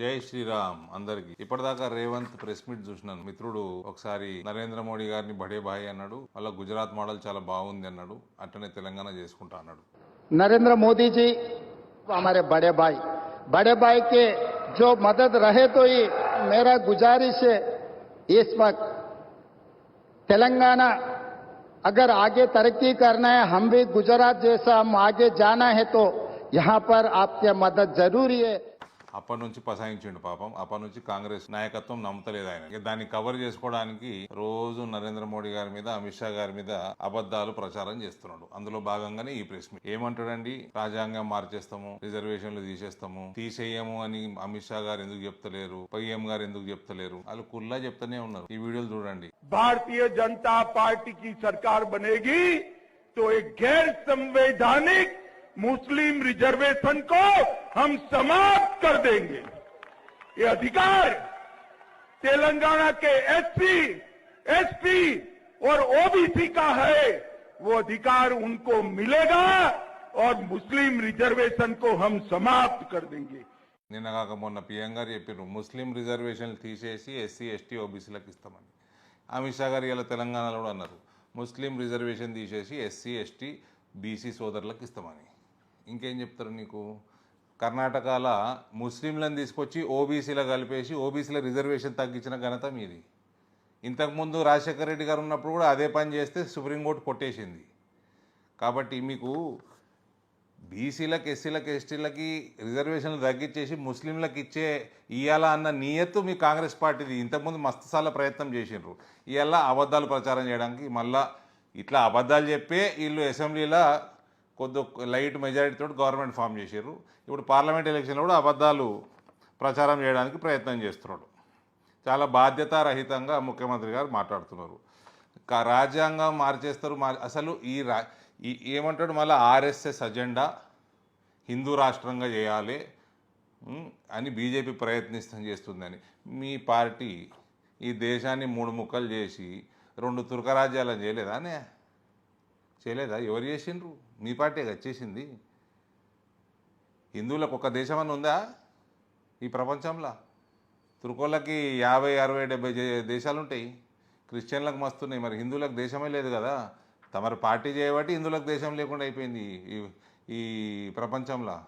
జై శ్రీరామ్ అందరికి ఇప్పటిదాకా రేవంత్ ప్రెస్ మీట్ చూసినాను మిత్రుడు ఒకసారి నరేంద్ర మోడీ గారిని బడే బాయ్ అన్నాడు అలా గుజరాత్ మోడల్ చాలా బాగుంది అన్నాడు అట్టనే తెలంగాణ చేసుకుంటా అన్నాడు नरेंद्र मोदी जी हमारे बड़े भाई बड़े भाई के जो मदद रहे तो ही मेरा गुजारिश है इस वक्त तेलंगाना अगर आगे तरक्की करना है हम भी गुजरात जैसा हम आगे जाना है तो यहाँ पर आपके मदद जरूरी है అప్పటి నుంచి పసాయించిండు పాపం అప్పటి నుంచి కాంగ్రెస్ నాయకత్వం నమ్మతలేదు ఆయన ఇక దాన్ని కవర్ చేసుకోవడానికి రోజు నరేంద్ర మోడీ గారి మీద అమిత్ షా గారి మీద అబద్ధాలు ప్రచారం చేస్తున్నాడు అందులో భాగంగానే ఈ ప్రెస్ మీట్ ఏమంటాడండి రాజ్యాంగం మార్చేస్తాము రిజర్వేషన్లు తీసేస్తాము తీసేయము అని అమిత్ షా గారు ఎందుకు చెప్తలేరు పీఎం గారు ఎందుకు చెప్తలేరు వాళ్ళు కుల్లా చెప్తూనే ఉన్నారు ఈ వీడియోలు చూడండి भारतीय जनता पार्टी की सरकार बनेगी तो एक गैर संवैधानिक मुस्लिम रिजर्वेशन को हम समाप्त कर देंगे ये अधिकार तेलंगाना के एससी, एसटी और ओबीसी का है वो अधिकार उनको मिलेगा और मुस्लिम रिजर्वेशन को हम समाप्त कर देंगे నిన్న కాక మొన్న పిఎం గారు చెప్పారు ముస్లిం రిజర్వేషన్లు తీసేసి ఎస్సీ ఎస్టీ ఓబీసీలకు ఇస్తామని అమిత్ షా గారు ఇలా తెలంగాణలో కూడా అన్నారు ముస్లిం రిజర్వేషన్ తీసేసి ఎస్సీ ఎస్టీ బీసీ సోదరులకు ఇస్తామని ఇంకేం చెప్తారు నీకు కర్ణాటకల ముస్లింలను తీసుకొచ్చి ఓబీసీలో కలిపేసి ఓబీసీల రిజర్వేషన్ తగ్గించిన ఘనత మీది. ఇంతకుముందు రాజశేఖర రెడ్డి గారు ఉన్నప్పుడు కూడా అదే పని చేస్తే సుప్రీంకోర్టు కొట్టేసింది. కాబట్టి మీకు బీసీలకు ఎస్సీలకు ఎస్టీలకి రిజర్వేషన్లు తగ్గించేసి ముస్లింలకు ఇచ్చే ఇయ్యాల అన్న నియత్తు మీ కాంగ్రెస్ పార్టీది. ఇంతకుముందు మస్తసాల ప్రయత్నం చేసిండ్రు. ఇవాళ అబద్ధాలు ప్రచారం చేయడానికి మళ్ళా ఇట్లా అబద్ధాలు చెప్పే వీళ్ళు అసెంబ్లీలో కొద్ది లైట్ మెజారిటీతో గవర్నమెంట్ ఫామ్ చేసారు ఇప్పుడు పార్లమెంట్ ఎలక్షన్లో కూడా అబద్ధాలు ప్రచారం చేయడానికి ప్రయత్నం చేస్తున్నాడు. చాలా బాధ్యతారహితంగా ముఖ్యమంత్రి గారు మాట్లాడుతున్నారు. కా- రాజ్యాంగం మార్చేస్తారు. మా అసలు ఈ రా ఈ ఏమంటాడు మళ్ళీ ఆర్ఎస్ఎస్ అజెండా హిందూ రాష్ట్రంగా చేయాలి అని బీజేపీ ప్రయత్నిస్తం చేస్తుందని. మీ పార్టీ ఈ దేశాన్ని మూడు ముక్కలు చేసి రెండు తుర్క రాజ్యాలను చేయలేదానే చేయలేదా? ఎవరు చేసిండ్రు? మీ పార్టీ వచ్చేసింది. హిందువులకు ఒక దేశం అని ఉందా ఈ ప్రపంచంలో? తుర్కోళ్ళకి యాభై అరవై డెబ్బై దేశాలు ఉంటాయి క్రిస్టియన్లకు మస్తున్నాయి మరి హిందువులకు దేశమే లేదు కదా? తమరు పార్టీ చేయబట్టి హిందువులకు దేశం లేకుండా అయిపోయింది ఈ ఈ ప్రపంచంలో.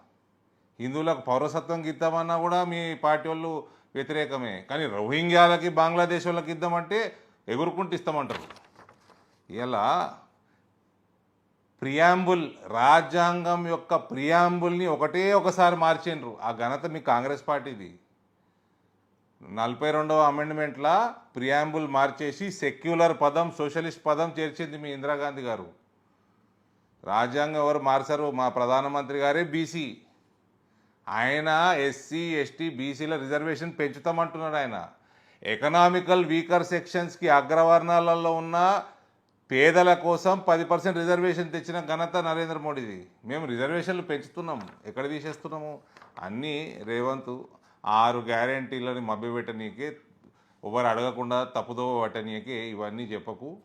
హిందువులకు పౌరసత్వం ఇద్దామన్నా కూడా మీ పార్టీ వాళ్ళు వ్యతిరేకమే. కానీ రోహింగ్యాలకి బంగ్లాదేశ్ వాళ్ళకి ఇద్దామంటే ఎగురుకుంటూ ఇస్తామంటారు. ఇలా ప్రియాంబుల్ రాజ్యాంగం యొక్క ప్రియాంబుల్ని ఒకటే ఒకసారి మార్చిండ్రు. ఆ ఘనత మీ కాంగ్రెస్ పార్టీది. నలభై రెండవ అమెండ్మెంట్లా ప్రియాంబుల్ మార్చేసి సెక్యులర్ పదం సోషలిస్ట్ పదం చేర్చింది మీ ఇందిరాగాంధీ గారు. రాజ్యాంగం ఎవరు మార్చారు మా ప్రధానమంత్రి గారే బీసీ. ఆయన ఎస్సీ ఎస్టీ బీసీల రిజర్వేషన్ పెంచుతామంటున్నాడు ఆయన. ఎకనామికల్ వీకర్ సెక్షన్స్కి అగ్రవర్ణాలలో ఉన్న పేదల కోసం పది పర్సెంట్ రిజర్వేషన్ తెచ్చిన ఘనత నరేంద్ర మోడీది. మేము రిజర్వేషన్లు పెంచుతున్నాము ఎక్కడ తీసేస్తున్నాము? అన్నీ రేవంత్ ఆరు గ్యారంటీలని మభ్యపెట్టనీకే ఎవరు అడగకుండా తప్పుదోవ పట్టనీకే ఇవన్నీ చెప్పకు.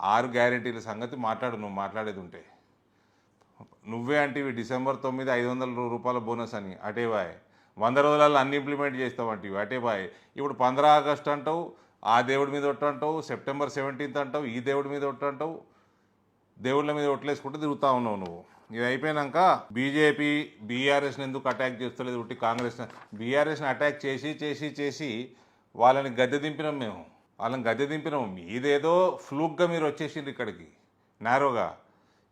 ఆరు గ్యారంటీల సంగతి మాట్లాడు నువ్వు మాట్లాడేది ఉంటే నువ్వే అంటే ఇవి డిసెంబర్ తొమ్మిది ఐదు వందల రూపాయల బోనస్ అని. అటే బాయ్. వంద రోజులలో అన్ని ఇంప్లిమెంట్ అంటే అటే బాయ్. ఇప్పుడు పంద్రా ఆగస్ట్ అంటావు ఆ దేవుడి మీద ఒట్టు అంటావు సెప్టెంబర్ సెవెంటీన్త్ అంటావు ఈ దేవుడి మీద ఒట్టు అంటావు దేవుళ్ళ మీద ఒట్లేసుకుంటూ తిరుగుతా ఉన్నావు నువ్వు. ఇది అయిపోయినాక బీజేపీ బీఆర్ఎస్ని ఎందుకు అటాక్ చేస్తలేదు ఉట్టి కాంగ్రెస్ని బీఆర్ఎస్ని అటాక్ చేసి చేసి చేసి వాళ్ళని గద్దె దింపినాం మేము. వాళ్ళని గద్దె దింపినాం. మీదేదో ఫ్లూక్గా మీరు వచ్చేసిండ్రు ఇక్కడికి. నేరోగా.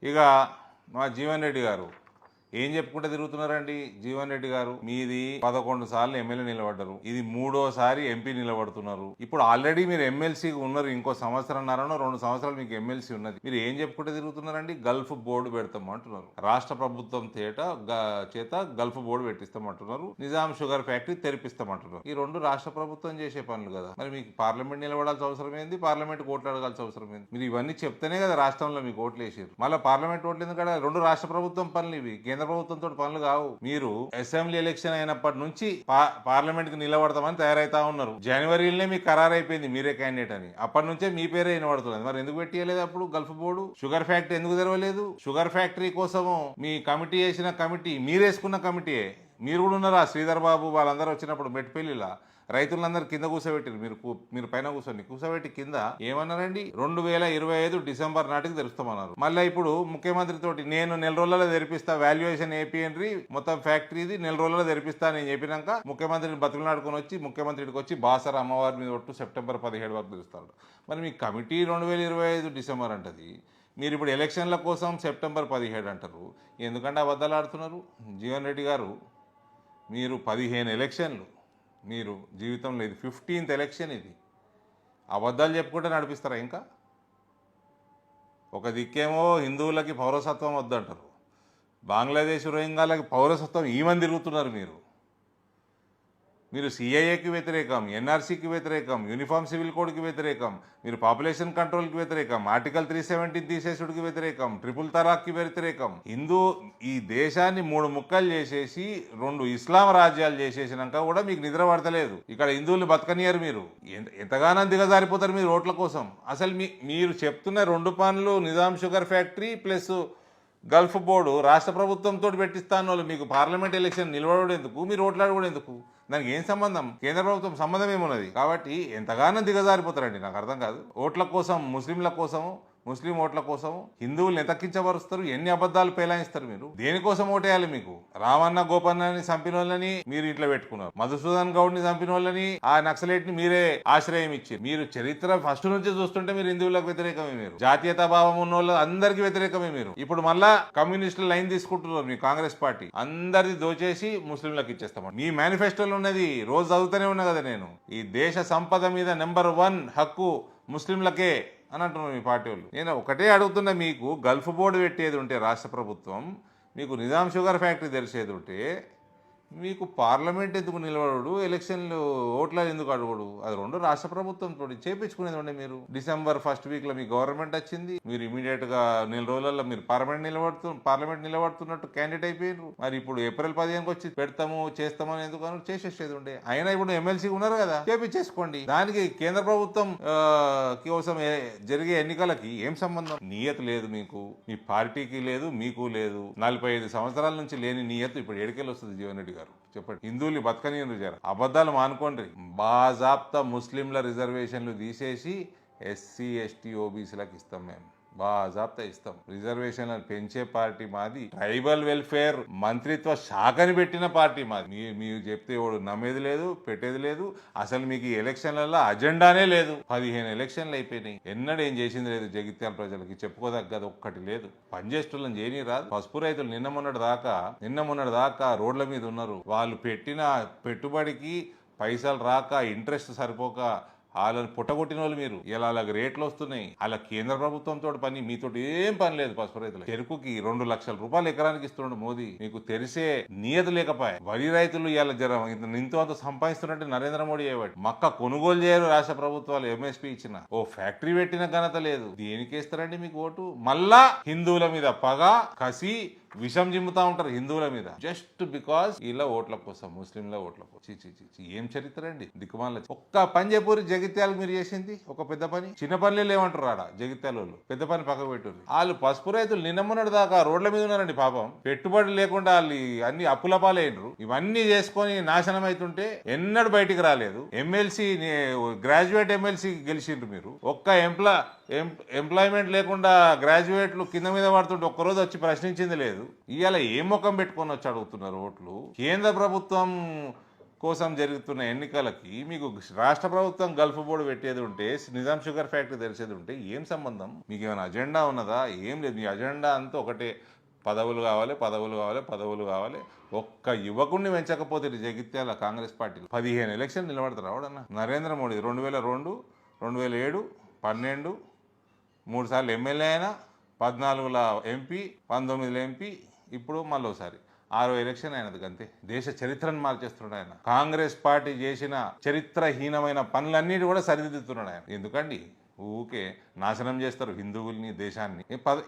ఇక మా జీవన్ రెడ్డి గారు ఏం చెప్పుకుంటే తిరుగుతున్నారండి జీవన్ రెడ్డి గారు? మీది పదకొండు సార్లు ఎమ్మెల్యే నిలబడ్డారు. ఇది మూడోసారి ఎంపీ నిలబడుతున్నారు. ఇప్పుడు ఆల్రెడీ మీరు ఎమ్మెల్సీ ఉన్నారు ఇంకో సంవత్సరంన్నరనో రెండు సంవత్సరాలు మీకు ఎమ్మెల్సీ ఉన్నది. మీరు ఏం చెప్పుకుంటే తిరుగుతున్నారండి? గల్ఫ్ బోర్డు పెడతాం అంటున్నారు రాష్ట్ర ప్రభుత్వం తేట గ- చేత గల్ఫ్ బోర్డు పెట్టిస్తామంటున్నారు. నిజాం షుగర్ ఫ్యాక్టరీ తెరిపిస్తామంటున్నారు. ఈ రెండు రాష్ట్ర ప్రభుత్వం చేసే పనులు కదా. మరి మీకు పార్లమెంట్ నిలబడాల్సిన అవసరం ఏంది? పార్లమెంట్ ఓట్లు అడగాల్సిన అవసరం ఏంది? మీరు ఇవన్నీ చెప్తేనే కదా రాష్ట్రంలో మీకు ఓట్లు వేసారు మళ్ళీ పార్లమెంట్ ఓట్లు ఎందుకంటే రెండు రాష్ట్ర ప్రభుత్వం పనులు ఇవి. కేంద్ర ప్రభుత్వంతో పనులు కావు. మీరు అసెంబ్లీ ఎలక్షన్ అయినప్పటి నుంచి పా- పార్లమెంట్కి నిలబడతామని తయారైతా ఉన్నారు. జనవరిలోనే మీకు ఖరారు అయిపోయింది మీరే క్యాండిడేట్ అని. అప్పటి నుంచే మీ పేరే వినబడుతుంది మరి ఎందుకు పెట్టియలేదు అప్పుడు గల్ఫ్ బోర్డు? షుగర్ ఫ్యాక్టరీ ఎందుకు తెరవలేదు? షుగర్ ఫ్యాక్టరీ కోసము మీ కమిటీ వేసిన కమిటీ మీరేసుకున్న కమిటీయే. మీరు కూడా ఉన్నారా? శ్రీధర్ బాబు వాళ్ళందరూ వచ్చినప్పుడు మెట్టిపల్లిలా రైతులందరూ కింద కూర్చోబెట్టారు మీరు కూ- మీరు పైన కూర్చోండి కూర్చోబెట్టి కింద ఏమన్నారండి? రెండు వేల ఇరవై ఐదు డిసెంబర్ నాటికి తెరుస్తామన్నారు మళ్ళీ ఇప్పుడు ముఖ్యమంత్రి తోటి నేను నెల రోజులలో తెరిపిస్తా వాల్యుయేషన్ ఏపీఎన్రీ మొత్తం ఫ్యాక్టరీది నెల రోజులలో తెరిపిస్తా నేను చెప్పినాక ముఖ్యమంత్రిని బతుకులాడుకొని వచ్చి ముఖ్యమంత్రికి వచ్చి బాసర అమ్మవారి మీద ఒట్టు సెప్టెంబర్ పదిహేడు వరకు తెరుస్తాడు మరి మీ కమిటీ రెండు వేల ఇరవై ఐదు డిసెంబర్ అంటది. మీరు ఇప్పుడు ఎలక్షన్ల కోసం సెప్టెంబర్ పదిహేడు అంటారు. ఎందుకంటే అబద్ధాలు ఆడుతున్నారు. జీవన్ రెడ్డి గారు మీరు పదిహేను ఎలక్షన్లు మీరు జీవితంలో ఇది ఫిఫ్టీన్త్ ఎలక్షన్ ఇది. అబద్ధాలు చెప్పుకుంటే నడిపిస్తారా ఇంకా? ఒక దిక్కేమో హిందువులకి పౌరసత్వం వద్దంటారు. బంగ్లాదేశ్ రోహింగాలకి పౌరసత్వం ఈమని తిరుగుతున్నారు మీరు. మీరు సిఐఏకి వ్యతిరేకం ఎన్ఆర్సీకి వ్యతిరేకం యూనిఫామ్ సివిల్ కోడ్కి వ్యతిరేకం మీరు పాపులేషన్ కంట్రోల్కి వ్యతిరేకం ఆర్టికల్ త్రీ సెవెంటీన్ తీసేసుడికి వ్యతిరేకం ట్రిపుల్ తలాక్కి వ్యతిరేకం. హిందూ ఈ దేశాన్ని మూడు ముక్కలు చేసేసి రెండు ఇస్లాం రాజ్యాలు చేసేసినాక కూడా మీకు నిద్ర పడతలేదు. ఇక్కడ హిందువులు బతకనియరు మీరు. ఎంతగానో దిగజారిపోతారు మీరు ఓట్ల కోసం. అసలు మీ మీరు చెప్తున్న రెండు పనులు Nizam sugar factory plus gulf board రాష్ట్ర ప్రభుత్వంతో పెట్టిస్తాను వాళ్ళు మీకు పార్లమెంట్ ఎలక్షన్ నిలబడేందుకు ఎందుకు మీరు ఓట్లాడకూడదు ఎందుకు దానికి ఏం సంబంధం? కేంద్ర ప్రభుత్వం సంబంధం ఏమున్నది? కాబట్టి ఎంతగానో దిగజారిపోతారండి. నాకు అర్థం కాదు. ఓట్ల కోసం ముస్లింల కోసం ముస్లిం ఓట్ల కోసం హిందువులు ఎంత ఎన్ని అబద్ధాలు పేలాయిస్తారు మీరు? దేనికోసం ఓటేయాలి మీకు? రామన్న గోపన్నని చంపిన వాళ్ళని మీరు ఇంట్లో పెట్టుకున్నారు. మధుసూదన్ గౌడ్ని చంపిన వాళ్ళని ఆ నక్సలైట్ని మీరే ఆశ్రయం ఇచ్చారు. మీరు చరిత్ర ఫస్ట్ నుంచి చూస్తుంటే మీరు హిందువులకు వ్యతిరేకమే మీరు. జాతీయతా భావం ఉన్న వాళ్ళు అందరికి వ్యతిరేకమే మీరు. ఇప్పుడు మళ్ళా కమ్యూనిస్టులు లైన్ తీసుకుంటున్నారు మీ కాంగ్రెస్ పార్టీ. అందరిది దోచేసి ముస్లింలకు ఇచ్చేస్తాం మీ మేనిఫెస్టోలో ఉన్నది రోజు చదువుతూనే ఉన్నా కదా నేను. ఈ దేశ సంపద మీద నెంబర్ వన్ హక్కు ముస్లింలకే అని అంటున్నారు మీ పార్టీ వాళ్ళు. నేను ఒకటే అడుగుతున్నా మీకు గల్ఫ్ బోర్డు పెట్టేది ఉంటే రాష్ట్ర ప్రభుత్వం మీకు నిజాం షుగర్ ఫ్యాక్టరీ తెలిసేది ఉంటే మీకు పార్లమెంట్ ఎందుకు నిలబడు ఎలక్షన్లు ఓట్ల ఎందుకు అడగడు? అది రెండు రాష్ట్ర ప్రభుత్వంతో చేపించుకునేది మీరు? డిసెంబర్ ఫస్ట్ వీక్లో మీ గవర్నమెంట్ వచ్చింది మీరు ఇమీడియట్గా నెల రోజులలో మీరు పార్లమెంట్ నిలబడుతు పార్లమెంట్ నిలబడుతున్నట్టు క్యాండిడేట్ అయిపోయారు మరి ఇప్పుడు ఏప్రిల్ పదిహేనుకి వచ్చి పెడతాము చేస్తామని ఎందుకు అని చేసేసేది ఉండే. అయినా ఇప్పుడు ఎమ్మెల్సీ ఉన్నారు కదా చేపించేసుకోండి. దానికి కేంద్ర ప్రభుత్వం కోసం జరిగే ఎన్నికలకి ఏం సంబంధం? నియత లేదు మీకు. మీ పార్టీకి లేదు మీకు లేదు. నలభై ఐదు సంవత్సరాల నుంచి లేని నియత ఇప్పుడు ఎడికెళ్ళి వస్తుంది జీవన్ రెడ్డి గారు. చెప్పండి. హిందువులు బతకని జర అబద్ధాలు మానుకోండి. బాజాప్తా ముస్లింల రిజర్వేషన్లు తీసేసి ఎస్సీ ఎస్టీ ఓబీసీలకు ఇస్తాం మేము. బాజాప్తా ఇస్తాం. రిజర్వేషన్లను పెంచే పార్టీ మాది. ట్రైబల్ వెల్ఫేర్ మంత్రిత్వ శాఖని పెట్టిన పార్టీ మాది. మీ మీరు చెప్తే ఎవడు నమ్మేది లేదు పెట్టేది లేదు. అసలు మీకు ఎలక్షన్లలో అజెండానే లేదు. పదిహేను ఎలక్షన్లు అయిపోయినాయి. ఎన్నడేం ఏం చేసింది లేదు జగిత్యాల ప్రజలకి. చెప్పుకోదగ్గది ఒక్కటి లేదు. పనిచేస్తులను చేయని రాదు. పసుపు రైతులు నిన్న మొన్నటి దాకా నిన్న మొన్నటి దాకా రోడ్ల మీద ఉన్నారు. వాళ్ళు పెట్టిన పెట్టుబడికి పైసలు రాక ఇంట్రెస్ట్ సరిపోక వాళ్ళని పుట్టగొట్టిన వాళ్ళు మీరు. ఇలా అలాగ రేట్లు వస్తున్నాయి. అలా కేంద్ర ప్రభుత్వంతో పని మీతో ఏం పని లేదు పసుపు రైతులు చెరుకుకి రెండు లక్షల రూపాయలు ఎకరానికి ఇస్తున్నాడు మోదీ. మీకు తెలిసే నియత లేకపోయా. వరి రైతులు ఇలా జర నింతో అంత సంపాదిస్తున్నట్టు నరేంద్ర మోడీ అయ్యేవాడు మక్క కొనుగోలు చేయరు రాష్ట్ర ప్రభుత్వాలు ఎంఎస్పీ ఇచ్చిన. ఓ ఫ్యాక్టరీ పెట్టిన ఘనత లేదు. దేనికి ఇస్తారండి మీకు ఓటు? మళ్ళా హిందువుల మీద పగ కసి విషం జిమ్ముతా ఉంటారు హిందువుల మీద. జస్ట్ బికాస్ ఇలా ఓట్ల కోసం ముస్లింల ఓట్ల కోసం. చీ, చీ, ఏం చరిత్ర అండి? దిక్కుమాల ఒక్క పని చెప్పూరి జగిత్యాలకు మీరు చేసింది? ఒక పెద్ద పని? చిన్న పనులే లేవంటారు ఆడ జగిత్యాల వాళ్ళు. పెద్ద పని పక్క పెట్టుర్రు. వాళ్ళు పసుపు రైతులు నిన్నమ్మన్నటి దాకా రోడ్ల మీద ఉన్నారండి పాపం. పెట్టుబడి లేకుండా వాళ్ళు అన్ని అప్పుల పాలైనరు ఇవన్నీ చేసుకొని నాశనం అవుతుంటే ఎన్నడూ బయటికి రాలేదు. ఎమ్మెల్సీ గ్రాడ్యుయేట్ ఎమ్మెల్సీ గెలిచిండ్రు మీరు. ఒక్క ఎంప్లా ఎం- ఎంప్లాయ్మెంట్ లేకుండా గ్రాడ్యుయేట్లు కింద మీద పడుతుంటే ఒక్కరోజు వచ్చి ప్రశ్నించింది లేదు. ఇవాళ ఏ ముఖం పెట్టుకొని వచ్చి అడుగుతున్నారు ఓట్లు? కేంద్ర ప్రభుత్వం కోసం జరుగుతున్న ఎన్నికలకి మీకు రాష్ట్ర ప్రభుత్వం గల్ఫ్ బోర్డు పెట్టేది ఉంటే నిజాం షుగర్ ఫ్యాక్టరీ తెరిచేది ఉంటే ఏం సంబంధం? మీకు ఏమైనా అజెండా ఉన్నదా? ఏం లేదు. మీ అజెండా అంతా ఒకటే. పదవులు కావాలి పదవులు కావాలి పదవులు కావాలి. ఒక్క యువకుడిని పెంచకపోతే జగిత్యాల కాంగ్రెస్ పార్టీ పదిహేను ఎలక్షన్ నిలబడతారు. అవడన్నా నరేంద్ర మోడీ రెండు వేల రెండు రెండు వేల ఏడు పన్నెండు మూడు సార్లు ఎమ్మెల్యే అయినా పద్నాలుగుల ఎంపీ పంతొమ్మిదిలో ఎంపీ ఇప్పుడు మళ్ళీ ఒకసారి. ఆరో ఎలక్షన్ అయినది అంతే దేశ చరిత్రను మార్చేస్తున్నాడు ఆయన. కాంగ్రెస్ పార్టీ చేసిన చరిత్రహీనమైన పనులన్నిటి కూడా సరిదిద్దుతున్నాడు ఆయన. ఎందుకండి? ఊకే నాశనం చేస్తారు హిందువుల్ని దేశాన్ని. పద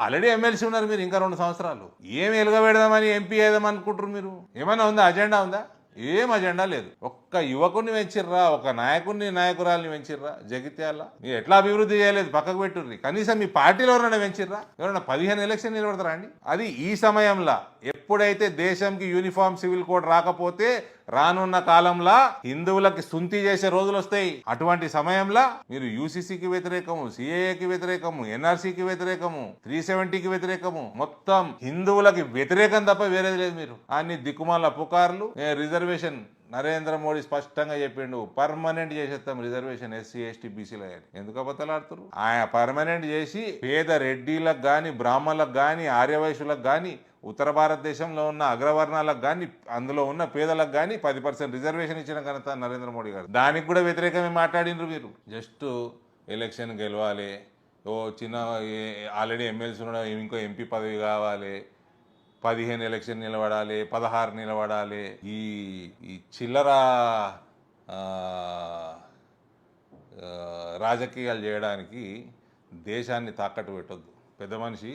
ఆల్రెడీ ఎమ్మెల్సీ ఉన్నారు మీరు ఇంకా రెండు సంవత్సరాలు. ఏమి ఎలుగబెడదామని ఎంపీ ఏదామనుకుంటారు మీరు? ఏమైనా ఉందా? అజెండా ఉందా? ఏం అజెండా లేదు. ఒక్క యువకుని పెంచిర్రా ఒక నాయకుడిని నాయకురాల్ని పెంచిర్రా జగిత్యాల. మీరు ఎట్లా అభివృద్ధి చేయలేదు? పక్కకు పెట్టుర్రి. కనీసం మీ పార్టీలో ఎవరైనా పెంచిర్రా? ఎవరైనా పదిహేను ఎలక్షన్ నిలబడతారా అండి? అది ఈ సమయంలో. ఎప్పుడైతే దేశంకి యూనిఫామ్ సివిల్ కోడ్ రాకపోతే రానున్న కాలంలో హిందువులకి సుంతి చేసే రోజులు వస్తాయి అటువంటి సమయంలో మీరు యూసీసీకి వ్యతిరేకము సిఏఏకి వ్యతిరేకము ఎన్ఆర్సీకి వ్యతిరేకము త్రీ సెవెంటీకి వ్యతిరేకము మొత్తం హిందువులకి వ్యతిరేకం తప్ప వేరేది లేదు మీరు. అన్ని దిక్కుమాల పుకార్లు. రిజర్వేషన్ నరేంద్ర మోడీ స్పష్టంగా చెప్పిండు పర్మనెంట్ చేసేస్తాం రిజర్వేషన్ ఎస్సీ ఎస్టీ బీసీల ఎందుకు అబద్ధలాడుతున్నారు ఆయన పర్మనెంట్ చేసి పేద రెడ్డిలకు కానీ బ్రాహ్మణులకు కానీ ఆర్యవైశ్యులకు కానీ ఉత్తర భారతదేశంలో ఉన్న అగ్రవర్ణాలకు కానీ అందులో ఉన్న పేదలకు కానీ పది పర్సెంట్ రిజర్వేషన్ ఇచ్చిన ఘనత నరేంద్ర మోడీ గారు. దానికి కూడా వ్యతిరేకమే మాట్లాడినరు మీరు జస్ట్ ఎలక్షన్ గెలవాలి. ఓ చిన్న ఆల్రెడీ ఎమ్మెల్సీ ఉన్న ఇంకో ఎంపీ పదవి కావాలి. పదిహేను ఎలక్షన్ నిలబడాలి పదహారు నిలబడాలి. ఈ ఈ చిల్లర రాజకీయాలు చేయడానికి దేశాన్ని తాకట్టు పెట్టొద్దు. పెద్ద మనిషి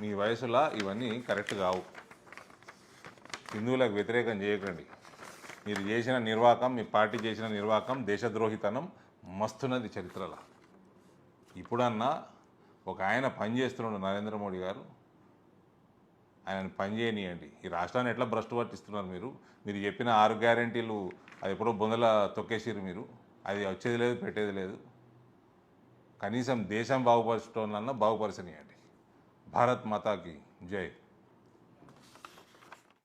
మీ వయసులో ఇవన్నీ కరెక్ట్ కావు. హిందువులకు వ్యతిరేకం చేయకండి. మీరు చేసిన నిర్వాకం మీ పార్టీ చేసిన నిర్వాకం దేశద్రోహితనం మస్తున్నది చరిత్రలో. ఇప్పుడన్నా ఒక ఆయన పని చేస్తున్నాడు నరేంద్ర మోడీ గారు. ఆయన పనిచేయనియండి ఈ రాష్ట్రాన్ని ఎట్లా భ్రష్టు పట్టిస్తున్నారు మీరు? మీరు చెప్పిన ఆరు గ్యారంటీలు అది ఎప్పుడో బొందల తొక్కేసిరు మీరు. అది వచ్చేది లేదు పెట్టేది లేదు. కనీసం దేశం బాగుపరచడం బాగుపరచనియండి. भारत माता की जय।